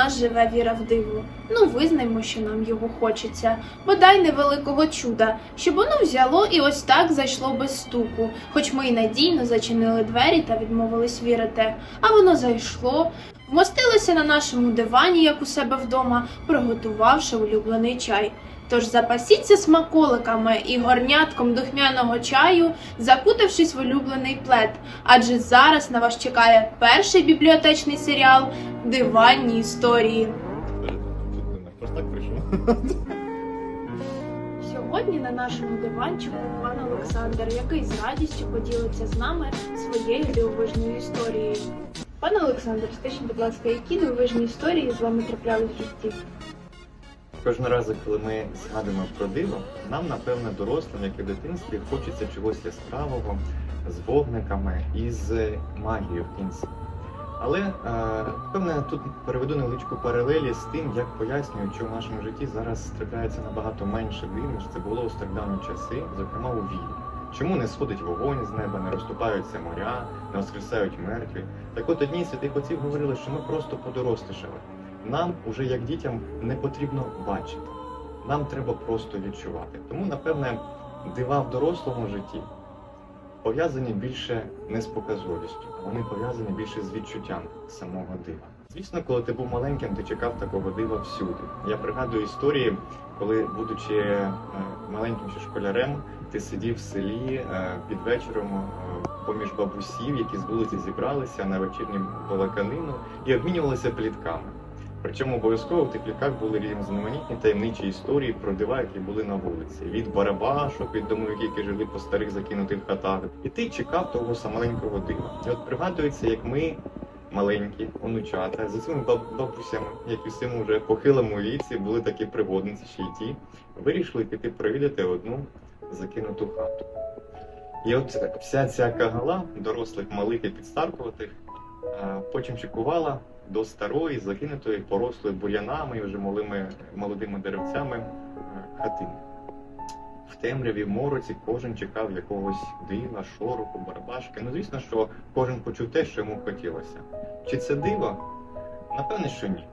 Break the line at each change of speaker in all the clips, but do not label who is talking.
Нас живе віра в диво. Ну, визнаймо, що нам його хочеться. Бодай невеликого чуда, щоб воно взяло і ось так зайшло без стуку. Хоч ми й надійно зачинили двері та відмовились вірити. А воно зайшло, вмостилося на нашому дивані, як у себе вдома, приготувавши улюблений чай. Тож запасіться смаколиками і горнятком духмяного чаю, закутавшись в улюблений плед, адже зараз на вас чекає перший бібліотечний серіал Диванні історії. Сьогодні на нашому диванчику пан Олександр, який з радістю поділиться з нами своєю дивовижною історією. Пане Олександр, скажіть, будь ласка, які дивовижні історії з вами траплялись в житті?
Кожного разу, коли ми згадуємо про диво, нам, напевно, дорослим, як і в дитинстві, хочеться чогось яскравого з вогниками і з магією в кінці. Але е, певне тут переведу невеличку паралелі з тим, як пояснюють, що в нашому житті зараз трапляється набагато менше див, ніж це було у стародавні часи, зокрема у вірі. Чому не сходить вогонь з неба, не розступаються моря, не воскресають мертві? Так от одні з святих отців говорили, що ми просто подорослішали. Нам уже як дітям не потрібно бачити. Нам треба просто відчувати. Тому, напевне, дива в дорослому житті пов'язані більше не з показовістю, вони пов'язані більше з відчуттям самого дива. Звісно, коли ти був маленьким, ти чекав такого дива всюди. Я пригадую історії, коли, будучи е, маленьким ще школярем, ти сидів в селі е, під вечором е, поміж бабусів, які з вулиці зібралися на вечірню балаканину і обмінювалися плітками. Причому обов'язково в тих плітках були різноманітні таємничі історії про дива, які були на вулиці. Від барабашок, від домовиків, які жили по старих закинутих хатах. І ти чекав того самаленького дива. І от пригадується, як ми, маленькі, онучата, своїми баб- бабусями, як і всім уже похилому віці, були такі пригодниці, ще й ті, вирішили піти провідати одну закинуту хату. І от вся ця кагала дорослих, малих і підстаркуватих потім чекувала до старої, закинутої, порослої бур'янами і вже малими, молодими деревцями е, хатини. В темряві, в мороці кожен чекав якогось дива, шороху, барабашки. Ну, звісно, що кожен почув те, що йому хотілося. Чи це диво? Напевне, що ні.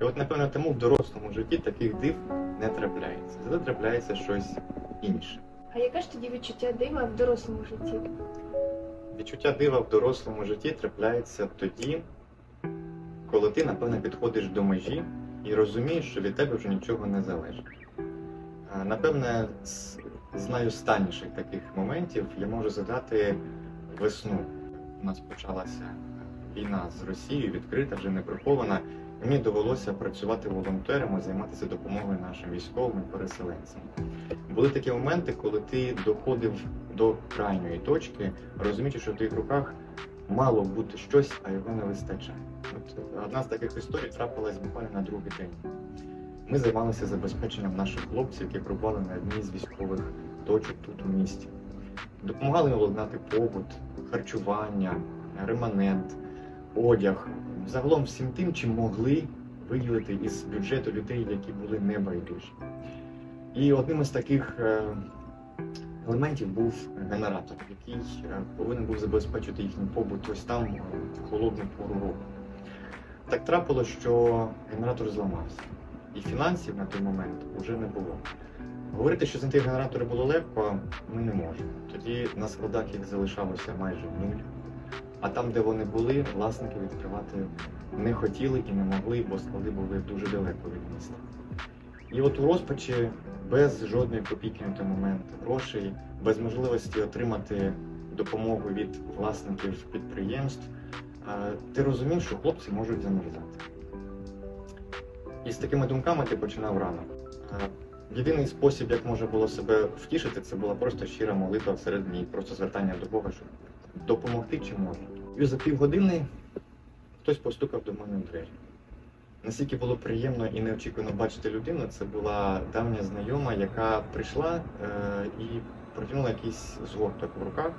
І от, напевно, тому в дорослому житті таких див не трапляється. Зате трапляється щось інше.
А яке ж тоді відчуття дива в дорослому житті?
Відчуття дива в дорослому житті трапляється тоді, коли ти, напевно, підходиш до межі і розумієш, що від тебе вже нічого не залежить. Напевне, з найостанніших таких моментів я можу згадати весну. У нас почалася війна з Росією, відкрита, вже не прихована. Мені довелося працювати волонтером і займатися допомогою нашим військовим переселенцям. Були такі моменти, коли ти доходив до крайньої точки, розуміючи, що в твоїх руках мало бути щось, а його не вистачає. От одна з таких історій трапилась буквально на другий день. Ми займалися забезпеченням наших хлопців, які пробували на одній з військових точок тут у місті. Допомагали їм владнати побут, харчування, реманент, одяг, загалом всім тим, чим могли виділити із бюджету людей, які були небайдужі. І одним із таких е, елементів був генератор, який е, повинен був забезпечити їхній побут ось там е, в холодну пору року. Так трапилося, що генератор зламався, і фінансів на той момент вже не було. Говорити, що знайти генератори було легко, ми не можемо. Тоді на складах їх залишалося майже нуль. А там, де вони були, власники відкривати не хотіли і не могли, бо склади були дуже далеко від міста. І от у розпачі без жодної копійки на той момент грошей, без можливості отримати допомогу від власників підприємств, е, ти розумів, що хлопці можуть замерзати. І з такими думками ти починав рано. Е, Єдиний спосіб, як можна було себе втішити, це була просто щира молитва всередині, просто звертання до Бога, щоб допомогти чи можна. І за півгодини хтось постукав до мене в двері. Наскільки було приємно і неочікувано бачити людину, це була давня знайома, яка прийшла е, і протягнула якийсь згорток в руках,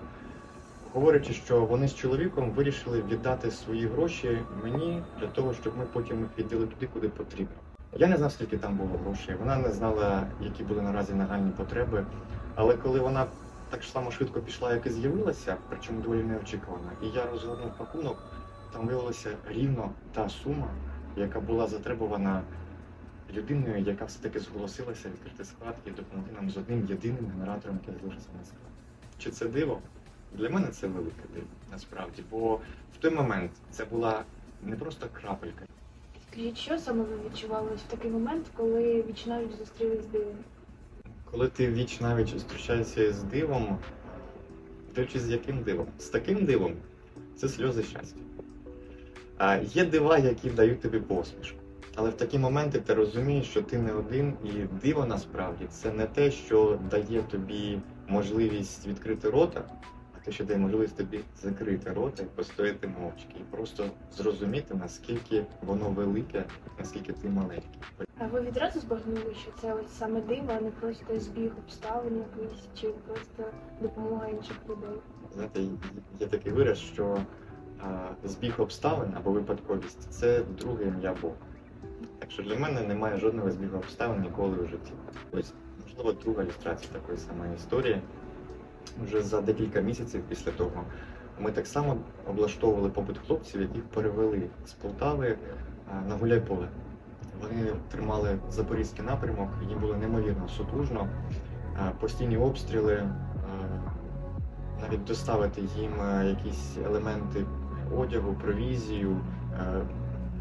говорячи, що вони з чоловіком вирішили віддати свої гроші мені для того, щоб ми потім їх віддали туди, куди потрібно. Я не знав, скільки там було грошей. Вона не знала, які були наразі нагальні потреби. Але коли вона так само швидко пішла, як і з'явилася, причому доволі неочікувано, і я розгорнув пакунок, там виявилася рівно та сума, яка була затребувана людиною, яка все-таки зголосилася відкрити склад і допомогти нам з одним єдиним генератором, який залишився на склад. Чи це диво? Для мене це велике диво, насправді. Бо в той момент це була не просто крапелька.
Скажіть, що саме ви відчували в такий момент, коли вічнавіч зустрілись з дивом?
Коли ти віч навіть зустрічаєшся з дивом, дивлячись з яким дивом? З таким дивом це сльози щастя. А є дива, які дають тобі посмішку. Але в такі моменти ти розумієш, що ти не один, і диво насправді це не те, що дає тобі можливість відкрити рота, а те, що дає можливість тобі закрити рота і постояти мовчки, і просто зрозуміти, наскільки воно велике, наскільки ти маленький.
А ви відразу збагнули, що це ось саме диво, а не просто збіг обставин якийсь, чи просто допомога інших людей?
Знаєте, є такий вираз, що а, збіг обставин або випадковість це друге ім'я Бога. Так що для мене немає жодного збігу обставин ніколи у житті. Ось, можливо, друга ілюстрація такої самої історії. Вже за декілька місяців після того ми так само облаштовували побут хлопців, яких перевели з Полтави на Гуляйполе. Вони тримали запорізький напрямок, їм було неймовірно сутужно, постійні обстріли. навіть доставити їм е, якісь елементи одягу, провізію, е,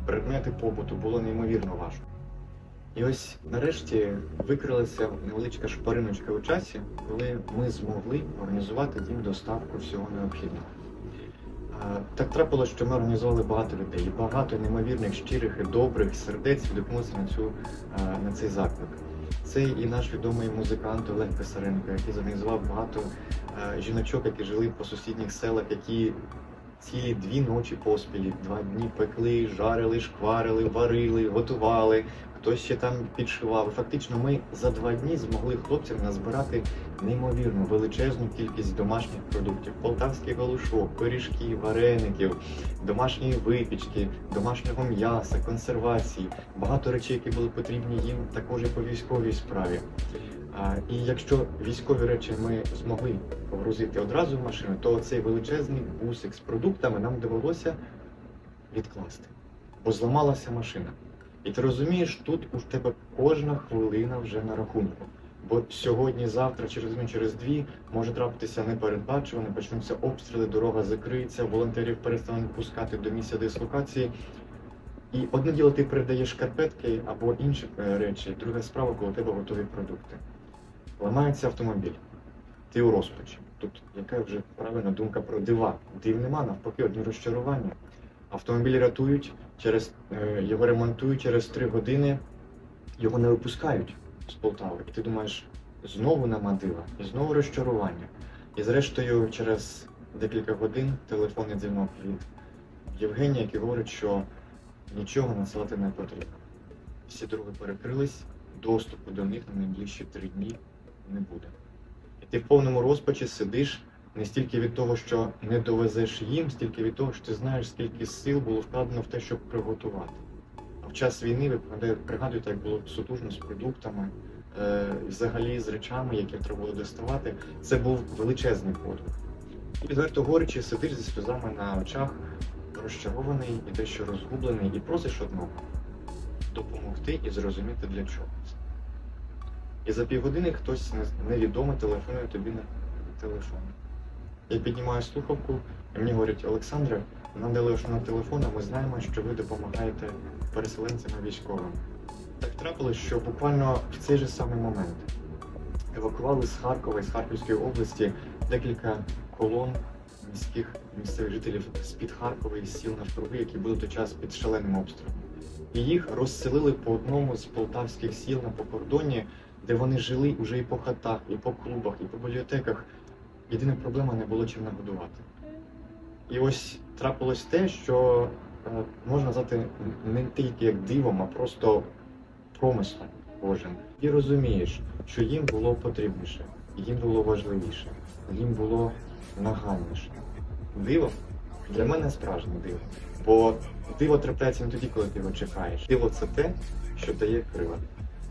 предмети побуту було неймовірно важко. І ось нарешті викрилася невеличка шпариночка у часі, коли ми змогли організувати їм доставку всього необхідного. Так трапилося, що ми організували багато людей, і багато неймовірних, щирих і добрих сердець відгукнулися на, цю, на цей заклик. Це і наш відомий музикант Олег Писаренко, який зорганізував багато жіночок, які жили по сусідніх селах, які цілі дві ночі поспіль, два дні пекли, жарили, шкварили, варили, готували. Хтось ще там підшивав. Фактично, ми за два дні змогли хлопцям назбирати неймовірну величезну кількість домашніх продуктів: полтавський галушок, пиріжків, вареників, домашньої випічки, домашнього м'яса, консервації, багато речей, які були потрібні їм також і по військовій справі. І якщо військові речі ми змогли погрузити одразу в машину, то цей величезний бусик з продуктами нам довелося відкласти, бо зламалася машина. І ти розумієш, тут у тебе кожна хвилина вже на рахунку. Бо сьогодні, завтра, через день, через дві може трапитися непередбачуване, почнуться обстріли, дорога закриється, волонтерів перестануть пускати до місця дислокації. І одне діло ти передаєш шкарпетки або інші е, речі, друга справа, коли у тебе готові продукти. Ламається автомобіль, ти у розпачі. Тут яка вже правильна думка про дива? Див нема, навпаки, одні розчарування. Автомобіль рятують, через, е, його ремонтують через три години, його не випускають з Полтави. І ти думаєш, знову нема дива, і знову розчарування. І зрештою, через декілька годин телефонний дзвінок від Євгенія, який говорить, що нічого надсилати не потрібно. Всі дороги перекрились, доступу до них на найближчі три дні не буде. І ти в повному розпачі сидиш не стільки від того, що не довезеш їм, стільки від того, що ти знаєш, скільки сил було вкладено в те, щоб приготувати. А в час війни ви пригадуєте- як було сутужно з продуктами, е, взагалі з речами, які треба було доставати. Це був величезний подвиг. І відверто горячи, сидиш зі сльозами на очах, розчарований і дещо розгублений, і просиш одного допомогти і зрозуміти для чого. І за півгодини хтось не- невідомий телефонує тобі на телефон. Я піднімаю слухавку, і мені говорять, Олександре, нам дали ваш номер телефону, ми знаємо, що ви допомагаєте переселенцям і військовим. Так трапилось, що буквально в цей же самий момент евакували з Харкова і з Харківської області декілька колон міських місцевих жителів з-під Харкова і сіл навкруги, які були той час під шаленим обстрілом. І їх розселили по одному з полтавських сіл на покордоні, де вони жили вже і по хатах, і по клубах, і по бібліотеках. Єдина проблема не було чим нагодувати. І ось трапилось те, що е, можна назвати не тільки як дивом, а просто промислом Божим. І розумієш, що їм було потрібніше, їм було важливіше, їм було нагальніше. Диво для мене справжнє диво. Бо диво трапляється не тоді, коли ти його чекаєш. Диво це те, що дає крила.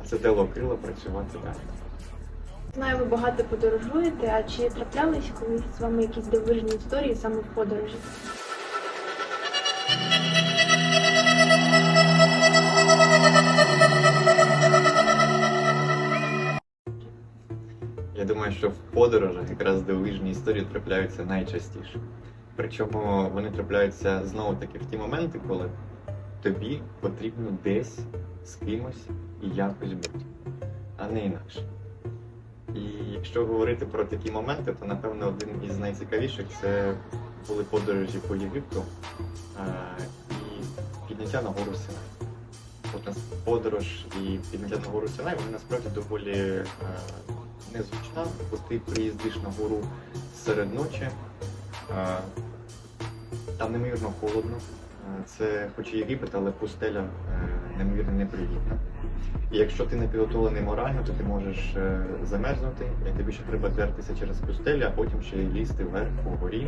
А це дало крила працювати далі.
Знаю, ви багато подорожуєте, а чи траплялись колись з вами якісь дивовижні історії саме в подорожі?
Я думаю, що в подорожах якраз дивовижні історії трапляються найчастіше. Причому вони трапляються знову-таки в ті моменти, коли тобі потрібно десь з кимось і якось бути, а не інакше. І якщо говорити про такі моменти, то напевно один із найцікавіших це були подорожі по Єгипту е, і підняття на гору Синай. От подорож і підняття на гору Синай, вони насправді доволі е, незвична, бо ти приїздиш на гору серед ночі, е, там неймовірно холодно. Е, Це хоч і Єгипет, але пустеля е, неймовірно непривітна. І якщо ти не підготовлений морально, то ти можеш е, замерзнути, і тобі ще треба дертися через пустелю, а потім ще й лізти вверх по горі,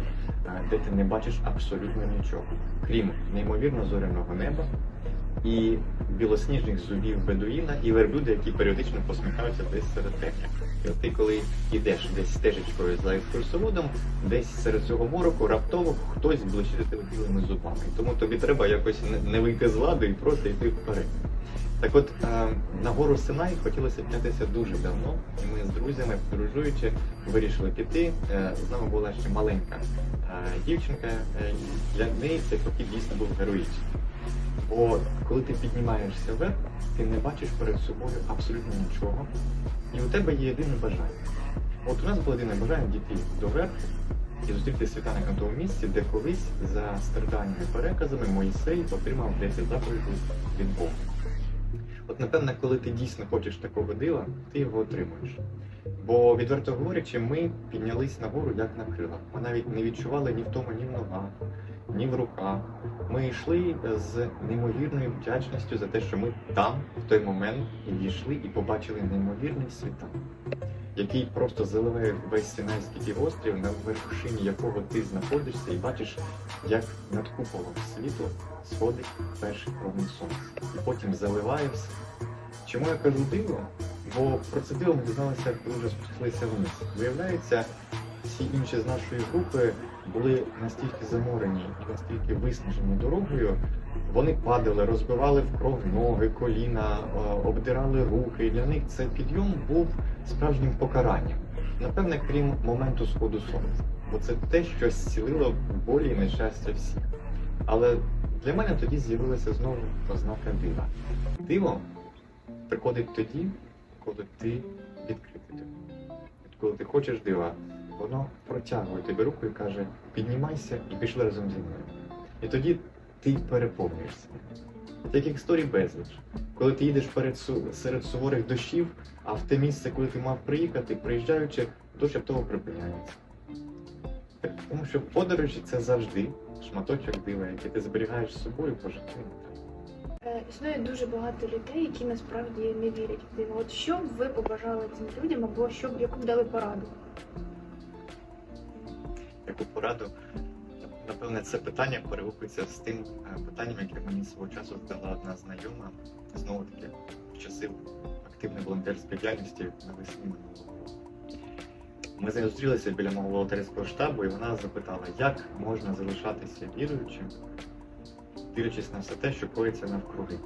де ти не бачиш абсолютно нічого, крім неймовірно зоряного неба і білосніжних зубів бедуїна і верблюди, які періодично посміхаються десь серед темряв. І от ти коли йдеш десь стежечкою за екскурсоводом, десь серед цього мороку раптово хтось блищить білими зубами. Тому тобі треба якось не- вийти з ладу і просто йти вперед. Так от е, на гору Синай хотілося піднятися дуже давно, і ми з друзями, подорожуючи, вирішили піти. Е, з нами була ще маленька е, дівчинка, для неї цей похід дійсно був героїчний. Бо коли ти піднімаєшся вверх, ти не бачиш перед собою абсолютно нічого, і у тебе є єдине бажання. От у нас було єдине бажання дійти до верху і зустріти світанок на тому місці, де колись за старданнями переказами Моїсей отримав 10 заповідей від Бога. От напевне, коли ти дійсно хочеш такого дива, ти його отримуєш. Бо, відверто говорячи, ми піднялись на гору як на крилах. Ми навіть не відчували ні в тому, ні в ногах, ні в руках. Ми йшли з неймовірною вдячністю за те, що ми там, в той момент, дійшли і побачили неймовірний світанок, який просто заливає весь Синайський півострів, на вершині якого ти знаходишся, і бачиш, як над куполом світло сходить перший промінь сонця, і потім заливає все. Чому я кажу диво? Бо про це диво ми дізналися, коли вже спустилися вниз. Виявляється, всі інші з нашої групи були настільки заморені і настільки виснажені дорогою, вони падали, розбивали в кров ноги, коліна, е, обдирали руки. І для них цей підйом був справжнім покаранням. Напевне, крім моменту сходу сонця. Бо це те, що зцілило болі і нещастя всіх. Але для мене тоді з'явилася знову ознака дива. Диво приходить тоді, коли ти відкритий. Коли ти хочеш дива, воно протягує тобі руку і каже: піднімайся і пішли разом зі мною. І тоді ти переповнюєшся. Таких історій безліч. Коли ти їдеш перед серед суворих дощів, а в те місце, куди ти мав приїхати, приїжджаючи, дощ раптово припиняється. Так, Тому що подорожі це завжди шматочок дива, який ти зберігаєш з собою по життю.
Е, Існує дуже багато людей, які насправді не вірять в диво. От що б ви побажали цим людям, або що б яку б дали пораду?
Яку пораду? Напевне, це питання перегукується з тим е, питанням, яке мені свого часу задала одна знайома, знову таки в часи активної волонтерської діяльності навесні минулого року. Ми зустрілися біля мого волонтерського штабу, і вона запитала, як можна залишатися віруючим, дивлячись на все те, що коїться навкруги.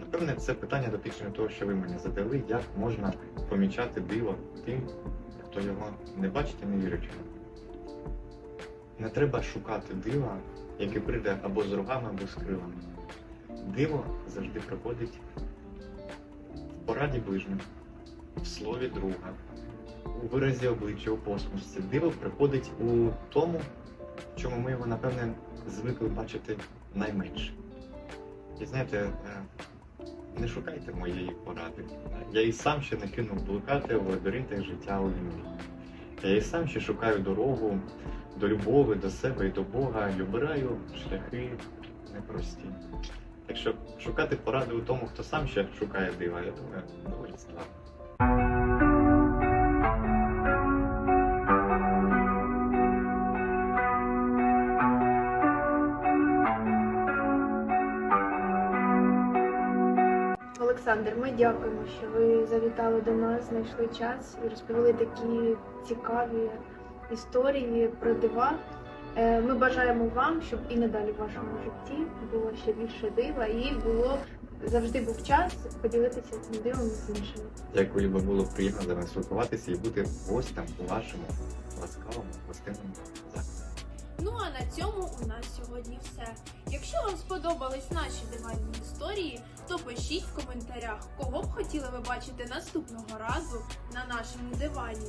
Напевне, це питання дотичне того, що ви мені задали, як можна помічати диво тим, хто його не бачить і не вірить. Не треба шукати дива, яке прийде або з рогами, або з крилами. Диво завжди приходить в пораді ближнього, в слові друга, у виразі обличчя, у посмішці. Диво приходить у тому, в чому ми його, напевне, звикли бачити найменше. І знаєте, е, не шукайте моєї поради. Я і сам ще не кинув блукати в лабіринтах життя у війні. Я і сам ще шукаю дорогу до любові, до себе і до Бога, і обираю шляхи непрості. Так що шукати поради у тому, хто сам ще шукає дива, я думаю, доволі складно.
Олександр, ми дякуємо, що ви завітали до нас, знайшли час і розповіли такі цікаві історії про дива. Е, Ми бажаємо вам, щоб і надалі в вашому житті було ще більше дива і було
завжди був час поділитися цим дивом з іншими.
Дякую, бо було приємно з вами спілкуватися і бути гостем у вашому ласкавому гостинному закладі.
Ну а на цьому у нас сьогодні все. Якщо вам сподобались наші диванні історії, то пишіть в коментарях, кого б хотіли ви бачити наступного разу на нашому дивані.